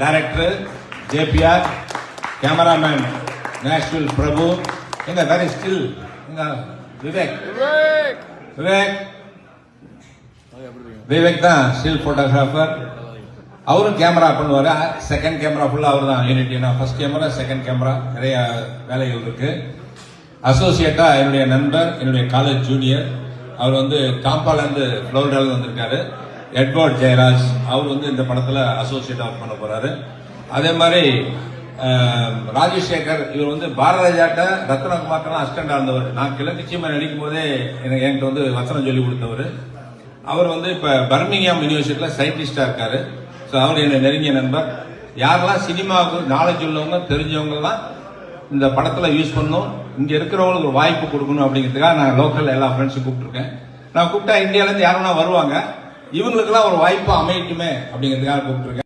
Director JPR cameraman national Prabhu எங்க very still Vivek Vivek Vivek தான் still photographer அவரும் கேமரா பண்ணுவார் செகண்ட் கேமரா ஃபுல்லாக அவர் தான் யூனிட்டினா ஃபர்ஸ்ட் கேமரா செகண்ட் கேமரா நிறைய வேலைகள் இருக்கு அசோசியேட்டா என்னுடைய நண்பர் என்னுடைய காலேஜ் ஜூனியர் அவர் வந்து காம்பாலேருந்து ஃப்ளோரிடால வந்திருக்காரு எட்வர்ட் ஜெயராஜ் அவர் வந்து இந்த படத்தில் அசோசியேட் ஒர்க் பண்ண போறாரு. அதே மாதிரி ராஜசேகர் இவர் வந்து பாரதராஜாட்ட ரத்னகுமார்க்கெல்லாம் அசிஸ்டண்டா இருந்தவர். நான் கிழக்கு சீமை நடிக்கும் போதே எனக்கு என்கிட்ட வந்து வசனம் சொல்லி கொடுத்தவர். அவர் வந்து இப்ப பர்மிங்ஹாம் யூனிவர்சிட்டியில சயின்டிஸ்டா இருக்காரு. ஸோ அவர் என்னை நெருங்கிய நண்பர். யாரெல்லாம் சினிமாவுக்கு நாலேஜ் உள்ளவங்க தெரிஞ்சவங்கலாம் இந்த படத்தில் யூஸ் பண்ணணும் இங்கே இருக்கிறவங்களுக்கு ஒரு வாய்ப்பு கொடுக்கணும் அப்படிங்கிறதுக்காக நான் லோக்கல் எல்லா ஃப்ரெண்ட்ஸும் கூப்பிட்டுருக்கேன். நான் கூப்பிட்டா இந்தியாவிலேருந்து யாருன்னா வருவாங்க. இவங்களுக்கெல்லாம் ஒரு வாய்ப்பு அமையட்டுமே அப்படிங்கிறதுக்காக கூப்பிட்டுருக்கேன்.